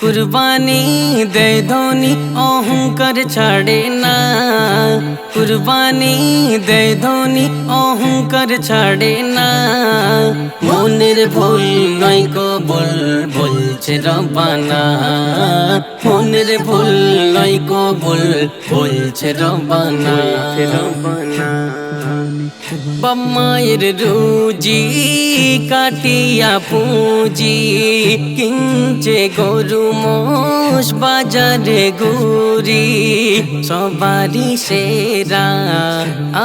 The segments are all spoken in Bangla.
কুরবানি দে ধনি, অহংকার ছাড়ে না। কুরবানি দে ধনি, অহংকার ছাড়ে না। মনের ভুল নয় কবুল, বলছে রবানা মনের ভুল নয় কবুল, বলছে রবানা রবানা বম্মায়ের রুজি কাটিয়া পুঁজি, কিনছে গরু মোষ বাজারে গুরি সবারই সেরা,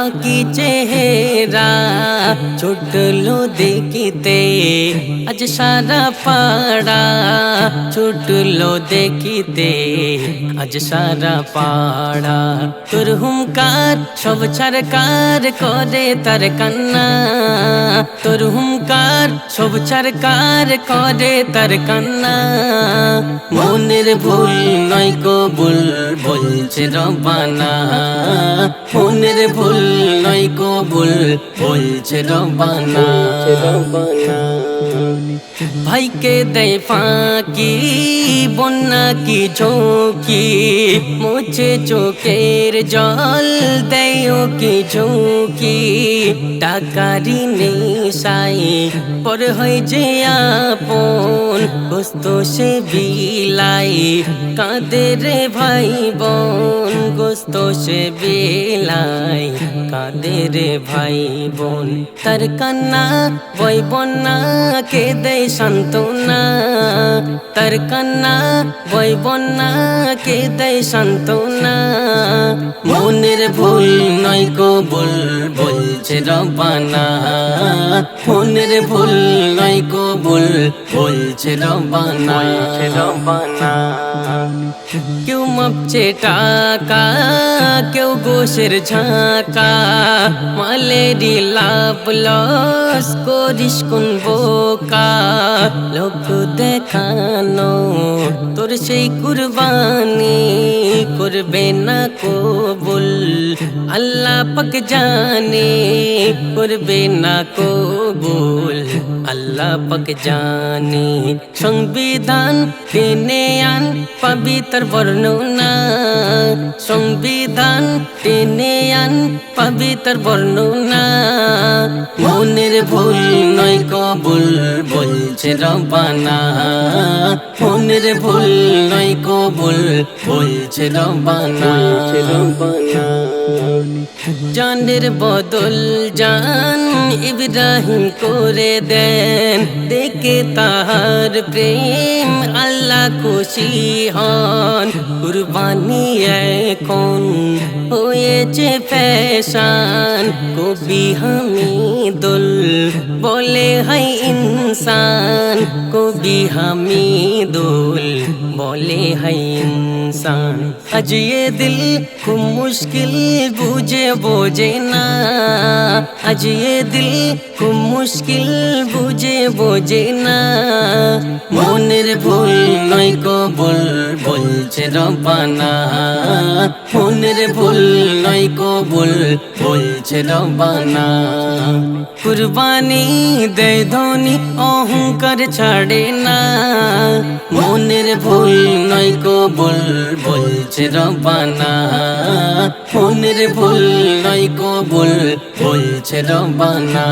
আকি চেহারা, ছুটলো দেখিতে, আজ সারা পাড়া। ছুটলো দেখিতে আজ সারা পাড়া তোর হুমকার সব ছাড়কার করে তার কান্না তোর হুমকার সব ছাড়কার করে তার কান্না মনের ভুল নয় কবুল বলছে রবানা মনের ভুল নয় কবুল বলছে রবানা রবানা ভাইকে দেয় ফাঁকি বন্যা কি ঝোঁকি মুছে চোখের জল দেয় কি ঝুঁকি টাকারি নেশাই পর হয় যে আপন গোস্ত সে বিলাই কাঁদে ভাই বোন গোস্ত সে বিলাই কাঁদে রে ভাই বোন? তার কান্না বই বন্যা কে দেয় সান্ত্বনা। তার কান্না বই বন্যা কে দেয় সান্ত্বনা। মনের ভুল নয় কবুল বলছে রবানা মনের ভুল নয় কবুল বলছে রবানা রবানা কেউ মাপছে টাকা কেউ গোসের ঝাঁকা মালেরি লাভ লস করিস কোন বোকা? লোক দেখানো তোর সেই কুরবানি করবে না কবুল, আল্লাহ পাক জানে করবে না কবুল, আল্লাহ পাক জানে। সংবিধান টেনে আন পবিত্র বর্ণনা। সংবিধান টেনে আন পবিত্র বর্ণনা মনের ভুল নয় কবুল বলছে রবানা মনের ভুল নয় কবুল বলছে রবানা রবানা জানের বদল জান ইব্রাহিম করে দেন। দেখে তাহার প্রেম আল্লাহ খুশি হন। কুরবানি এখন হয়েছে ফ্যাশন। কবি হামিদুল বলে হাই ইনসান হাদি হামিদুল বলে হাই ইনসান আজ এ দিল খুব মুশকিল বুঝে বোঝে না আজ এ দিল খুব মুশকিল বুঝে বোঝে না মনের ভুল নয় কবুল বলছে রবানা মনের ভুল নয় কবুল বলছে রবানা কুরবানি দেয় ধনী অহংকার ছাড়ে না। মনের ভুল নয় কবুল বলছে রবানা মনের ভুল নয় কবুল বলছে রবানা